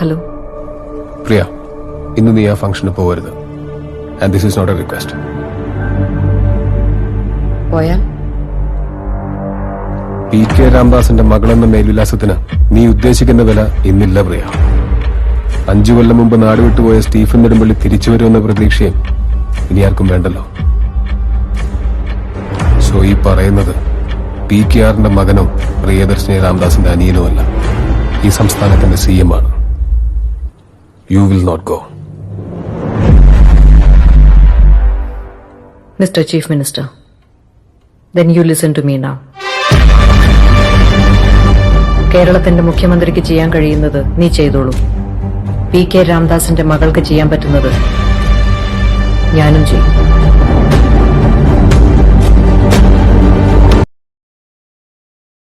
Hello പ്രിയ ഇന്ന് നീ ആ ഫംഗ്ഷന് പോകരുത്. And this is not a request പോയാൽ? പി കെ രാംദാസിന്റെ മകളെന്ന മേൽവിലാസത്തിന് നീ ഉദ്ദേശിക്കുന്ന വില ഇന്നില്ല പ്രിയ. അഞ്ചു കൊല്ലം മുമ്പ് നാട് വിട്ടുപോയ സ്റ്റീഫൻ നെടുമ്പള്ളി തിരിച്ചു വരുമെന്ന പ്രതീക്ഷയും ഇനി ആർക്കും വേണ്ടല്ലോ. സോ ഈ പറയുന്നത് പി കെ ആറിന്റെ മകനോ പ്രിയദർശിനി രാംദാസിന്റെ അനിയനുമല്ല ഈ സംസ്ഥാനത്തിന്റെ സി എം ആണ്. You will not go mister chief minister then you listen to me now കേരളത്തിന്റെ മുഖ്യമന്ത്രിക്ക് ചെയ്യാൻ കഴിയുന്നത് നീ ചെയ്തോളൂ. പി കെ രാംദാസിന്റെ മകൾക്ക് ചെയ്യാൻ പറ്റുന്നത് ഞാനും ചെയ്യും.